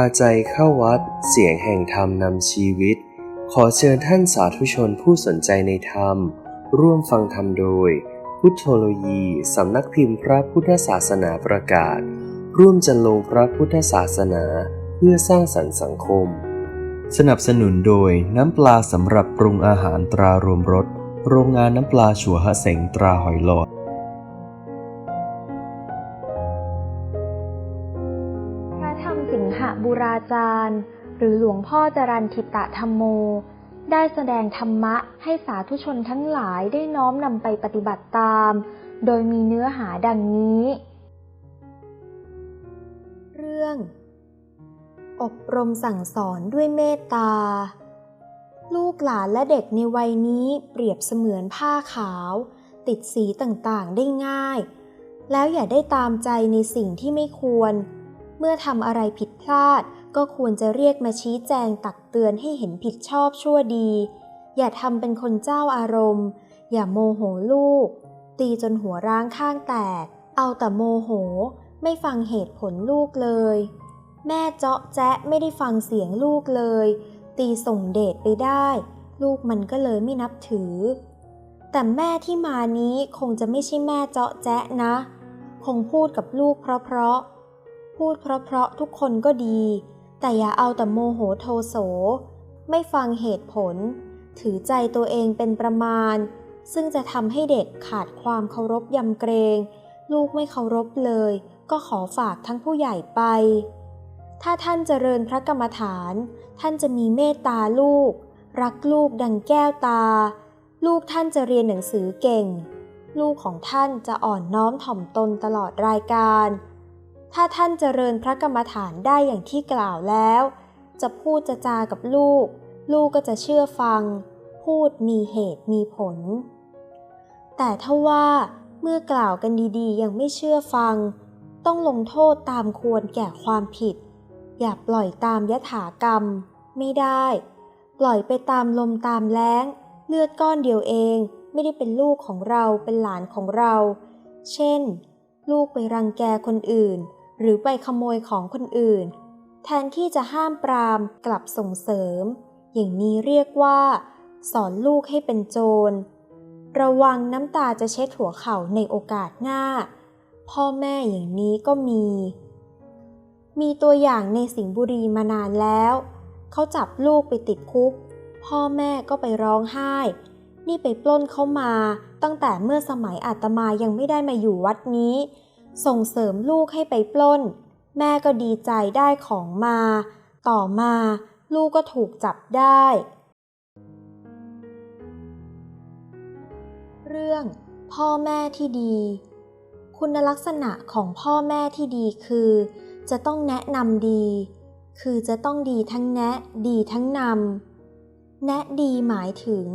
าใจเข้าวัด เสียงแห่งธรรมนำชีวิต ขอเชิญท่านสาธุชนผู้สนใจในธรรม ร่วมฟังธรรมโดย พุทธโลยีสำนักพิมพ์พระพุทธศาสนาประกาศ ร่วมจันลงพระพุทธศาสนาเพื่อสร้างสรรค์สังคม สนับสนุนโดยน้ำปลาสำหรับปรุงอาหารตรารวมรสโรงงานน้ำปลาชัวฮะเสงตราหอยหลอด จารย์ หรือหลวงพ่อจรันทิตะธรรมโม ได้แสดงธรรมะให้สาธุชนทั้งหลายได้น้อมนำไปปฏิบัติตาม โดยมีเนื้อหาดังนี้ เรื่อง อบรมสั่งสอนด้วยเมตตา ลูกหลานและเด็กในวัยนี้เปรียบเสมือนผ้าขาว ติดสีต่างๆได้ง่าย แล้วอย่าได้ตามใจในสิ่งที่ไม่ควรเมื่อทำอะไรผิดพลาด ก็ควรจะเรียกมาชี้แจงตักเตือนให้เห็นผิดชอบชั่วดี อย่าทำเป็นคนเจ้าอารมณ์ อย่าโมโหลูก ตีจนหัวร้างข้างแตก เอาแต่โมโห ไม่ฟังเหตุผลลูกเลย แม่เจาะแจ๊ะไม่ได้ฟังเสียงลูกเลย ตีส่งเดชไปได้ ลูกมันก็เลยไม่นับถือ แต่แม่ที่มานี้คงจะไม่ใช่แม่เจาะแจ๊ะนะ คงพูดกับลูกเพราะๆพูดเพราะๆทุกคนก็ดี แต่อย่าเอาแต่โมโหโทโส ไม่ฟังเหตุผล ถือใจตัวเองเป็นประมาณ ซึ่งจะทำให้เด็กขาดความเคารพยำเกรง ลูกไม่เคารพเลย ก็ขอฝากทั้งผู้ใหญ่ไป ถ้าท่านเจริญพระกรรมฐาน ท่านจะมีเมตตาลูก รักลูกดังแก้วตา ลูกท่านจะเรียนหนังสือเก่ง ลูกของท่านจะอ่อนน้อมถ่อมตนตลอดรายการ ถ้าท่านเจริญพระกรรมฐานได้อย่างที่กล่าวแล้ว จะพูดจะจากับลูก ลูกก็จะเชื่อฟัง พูดมีเหตุมีผล แต่ถ้าว่าเมื่อกล่าวกันดีๆ ยังไม่เชื่อฟัง ต้องลงโทษตามควรแก่ความผิด อย่าปล่อยตามยถากรรม ไม่ได้ ปล่อยไปตามลมตามแล้งเลือดก้อนเดียวเองไม่ได้เป็นลูกของเราเป็นหลานของเรา เช่น ลูกไปรังแกคนอื่น หรือไปขโมยของคนอื่น แทนที่จะห้ามปรามกลับส่งเสริม อย่างนี้เรียกว่า สอนลูกให้เป็นโจร ระวังน้ำตาจะเช็ดหัวเข่าในโอกาสหน้า พ่อแม่อย่างนี้ก็มี มีตัวอย่างในสิงห์บุรีมานานแล้ว เขาจับลูกไปติดคุก พ่อแม่ก็ไปร้องไห้ นี่ไปปล้นเขามาตั้งแต่เมื่อสมัยอาตมายังไม่ได้มาอยู่วัดนี้ ส่งเสริมลูกให้ไปปล้น แม่ก็ดีใจได้ของมา ต่อมาลูกก็ถูกจับได้ เรื่องพ่อแม่ที่ดี คุณลักษณะของพ่อแม่ที่ดีคือ จะต้องแนะนำดี คือจะต้องดีทั้งแนะดีทั้งนำแนะดีหมายถึง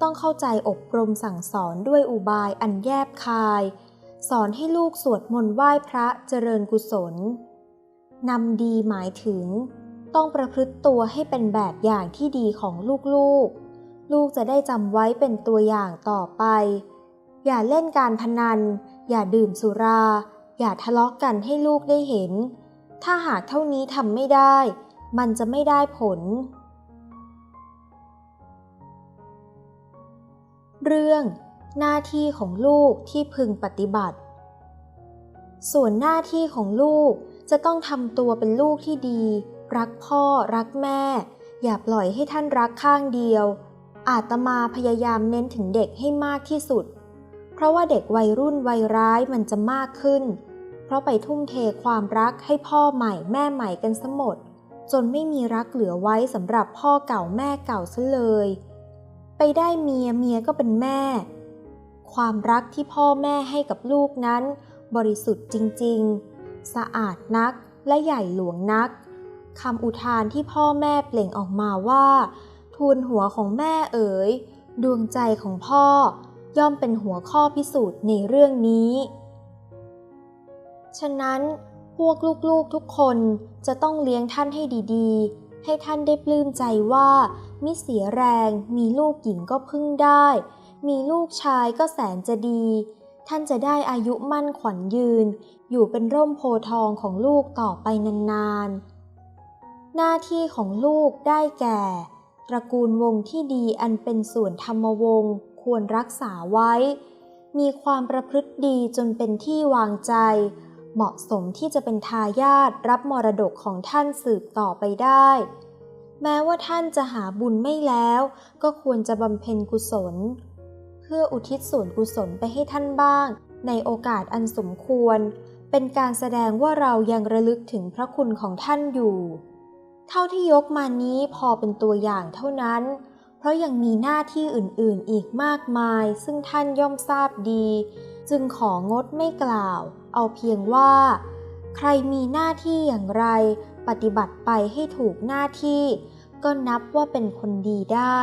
ต้องเข้าใจอบรมสั่งสอนด้วยอุบายอันแยบคาย สอนให้ลูกสวดมนต์ไหว้พระเจริญกุศล นำดีหมายถึง ต้องประพฤติตัวให้เป็นแบบอย่างที่ดีของลูกๆ ลูกจะได้จำไว้เป็นตัวอย่างต่อไป อย่าเล่นการพนัน อย่าดื่มสุรา อย่าทะเลาะกกันให้ลูกได้เห็น ถ้าหากเท่านี้ทำไม่ได้ มันจะไม่ได้ผล เรื่อง หน้าที่ของลูกที่พึงปฏิบัติ ส่วนหน้าที่ของลูกจะต้องทำตัวเป็นลูกที่ดี รักพ่อ รักแม่ อย่าปล่อยให้ท่านรักข้างเดียว อาตมาพยายามเน้นถึงเด็กให้มากที่สุด เพราะว่าเด็กวัยรุ่นวัยร้ายมันจะมากขึ้น เพราะไปทุ่มเทความรักให้พ่อใหม่แม่ใหม่กันซะหมด จนไม่มีรักเหลือไว้สำหรับพ่อเก่าแม่เก่าซะเลย ไปได้เมียเมียก็เป็นแม่ ความรักที่พ่อแม่ให้กับลูกนั้น บริสุทธิ์จริง ๆ สะอาดนักและใหญ่หลวงนักคำอุทานที่พ่อแม่เปล่งออกมาว่า ทูลหัวของแม่เอ๋ย ดวงใจของพ่อ ย่อมเป็นหัวข้อพิสูจน์ในเรื่องนี้ ฉะนั้นพวกลูกๆทุกคนจะต้องเลี้ยงท่านให้ดีๆ ให้ท่านได้ปลื้มใจว่า มิเสียแรงมีลูกหญิงก็พึ่งได้ มีลูกชายก็แสนจะดี ท่านจะได้อายุมั่นขวัญยืน อยู่เป็นร่มโพทองของลูกต่อไปนานๆ หน้าที่ของลูกได้แก่ ตระกูลวงที่ดีอันเป็นส่วนธรรมวงศ์ควรรักษาไว้ มีความประพฤติดีจนเป็นที่วางใจ เหมาะสมที่จะเป็นทายาทรับมรดกของท่านสืบต่อไปได้แม้ว่าท่านจะหาบุญไม่แล้ว ก็ควรจะบำเพ็ญกุศล พื่ออุทิศส่วนกุศลไปให้ท่านบ้าง ในโอกาสอันสมควร เป็นการแสดงว่าเรายังระลึกถึงพระคุณของท่านอยู่ เท่าที่ยกมานี้พอเป็นตัวอย่างเท่านั้น เพราะยังมีหน้าที่อื่นๆอีกมากมาย ซึ่งท่านย่อมทราบดี จึงของดไม่กล่าว เอาเพียงว่า ใครมีหน้าที่อย่างไร ปฏิบัติไปให้ถูกหน้าที่ ก็นับว่าเป็นคนดีได้